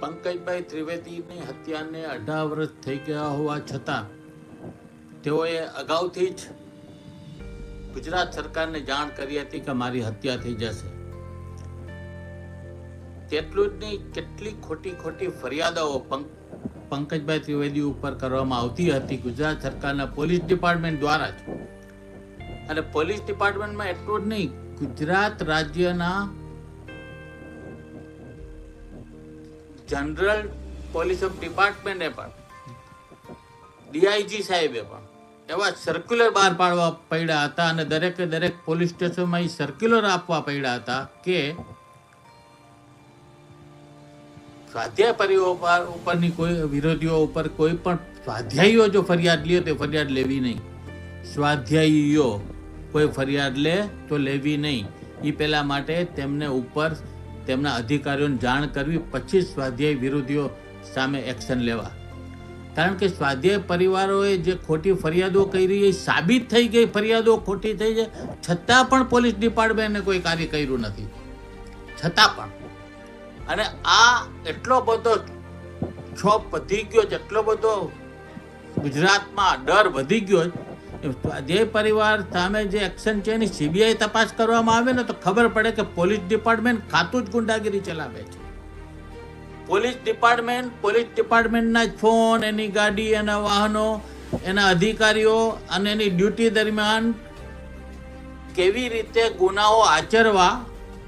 પંકજભાઈ ત્રિવેદીની હત્યાને અઢાર વર્ષ થઈ ગયા હોવા છતાં તેઓએ અગાઉથી જ ગુજરાત સરકારને જાણ કરી હતી કે મારી હત્યા થઈ જશે. તેટલું જ નહીં, કેટલી ખોટી ખોટી ફરિયાદો પંક- પંકજભાઈ ત્રિવેદી ઉપર કરવામાં આવતી હતી. ગુજરાત સરકારના પોલીસ ડિપાર્ટમેન્ટ દ્વારા જ. અને પોલીસ ડિપાર્ટમેન્ટમાં એટલું જ નહીં, ગુજરાત રાજ્યના જનરલ પોલીસ ઓફ ડિપાર્ટમેન્ટે પણ, ડીઆઈજી સાહેબે પણ, એવા સર્ક્યુલર બહાર પાડવા પડ્યા હતા અને દરેકે દરેક પોલીસ સ્ટેશનમાં એ સર્ક્યુલર આપવા પડ્યા હતા કે સ્વાધ્યાય પરિવાર ઉપરની કોઈ વિરોધીઓ ઉપર કોઈ પણ સ્વાધ્યાયીઓ જો ફરિયાદ લે તો ફરિયાદ લેવી નહીં. સ્વાધ્યાયીઓ કોઈ ફરિયાદ લે તો લેવી નહીં. એ પહેલાં માટે તેમને ઉપર તેમના અધિકારીઓને જાણ કરવી પછી સ્વાધ્યાય વિરોધીઓ સામે એક્શન લેવા. કારણ કે સ્વાધ્યાય પરિવારોએ જે ખોટી ફરિયાદો કરી એ સાબિત થઈ ગઈ, ફરિયાદો ખોટી થઈ છે. છતાં પણ પોલીસ ડિપાર્ટમેન્ટને કોઈ કાર્ય કર્યું નથી. છતાં પણ. અને આ એટલો બધો છોપ વધી ગયો છે એટલો બધો ગુજરાતમાં ડર વધી ગયો છે જે પરિવાર સામે જે એક્શન છે એની સીબીઆઈ તપાસ કરવામાં આવે ને તો ખબર પડે કે પોલીસ ડિપાર્ટમેન્ટ ખાતું જ ગુંડાગીરી ચલાવે છે. પોલીસ ડિપાર્ટમેન્ટ પોલીસ ડિપાર્ટમેન્ટના ફોન એની ગાડી, એના વાહનો, એના અધિકારીઓ અને એની ડ્યુટી દરમિયાન કેવી રીતે ગુનાઓ આચરવા,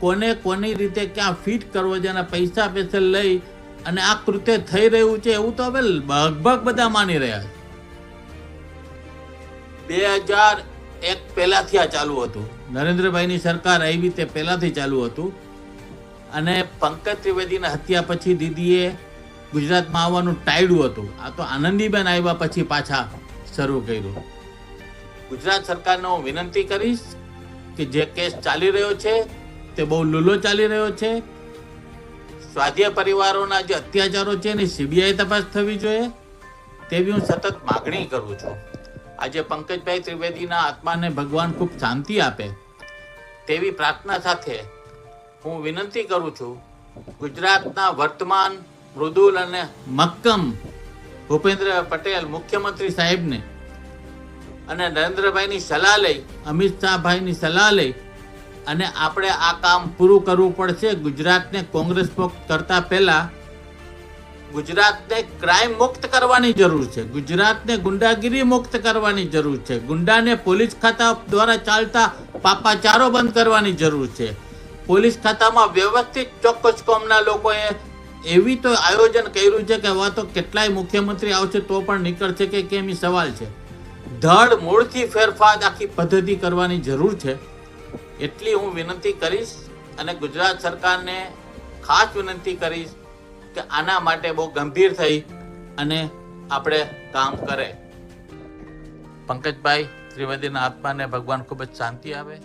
કોને કોની રીતે ક્યાં ફિટ કરવો જેના પૈસા પૈસા લઈ અને આ કૃત્ય થઈ રહ્યું છે એવું તો હવે લગભગ બધા માની રહ્યા છે. બે હજાર એક પહેલાંથી આ ચાલુ હતું. નરેન્દ્રભાઈની સરકાર આવી તે પહેલાંથી ચાલુ હતું. અને પંકજ ત્રિવેદીના હત્યા પછી દીદીએ ગુજરાતમાં આવવાનું ટાળ્યું હતું. આ તો આનંદીબેન આવ્યા પછી પાછા શરૂ કર્યું. ગુજરાત સરકારને હું વિનંતી કરીશ કે જે કેસ ચાલી રહ્યો છે, તે બહુ લૂલો ચાલી રહ્યો છે. સ્વાધ્યાય પરિવારોના જે અત્યાચારો છે એની સીબીઆઈ તપાસ થવી જોઈએ, તેવી હું સતત માગણી કરું છું. આજે પંકજભાઈ ત્રિવેદીના આત્માને ભગવાન ખૂબ શાંતિ આપે તેવી પ્રાર્થના સાથે હું વિનંતી કરું છું, ગુજરાતના વર્તમાન મૃદુલ અને મક્કમ ભૂપેન્દ્ર પટેલ મુખ્યમંત્રી સાહેબને અને નરેન્દ્રભાઈની સલાહ લઈ અમિત શાહભાઈની સલાહ લઈ અને આપણે આ કામ પૂરું કરવું પડશે. ગુજરાતને કોંગ્રેસ પક્ષ કરતા પહેલા ગુજરાતને ક્રાઇમ મુક્ત કરવાની જરૂર છે. ગુજરાતને ગુંડાગીરી મુક્ત કરવાની જરૂર છે. ગુંડાને પોલીસ ખાતા દ્વારા ચાલતા પાપાચારો બંધ કરવાની જરૂર છે. પોલીસ ખાતામાં વ્યવસ્થિત ચોક્કસ કોમના લોકોએ એવી તો આયોજન કર્યું છે કે હવે તો કેટલાય મુખ્યમંત્રી આવશે તો પણ નીકળશે કે કેમ સવાલ છે. ધડ મૂળથી ફેરફાર આખી પદ્ધતિ કરવાની જરૂર છે. એટલી હું વિનંતી કરીશ અને ગુજરાત સરકારને ખાસ વિનંતી કરીશ કે આના માટે બહુ ગંભીર થઈ અને આપણે કામ કરે. પંકજભાઈ, ત્રિવેદીના આત્માને ભગવાન ખૂબ જ શાંતિ આવે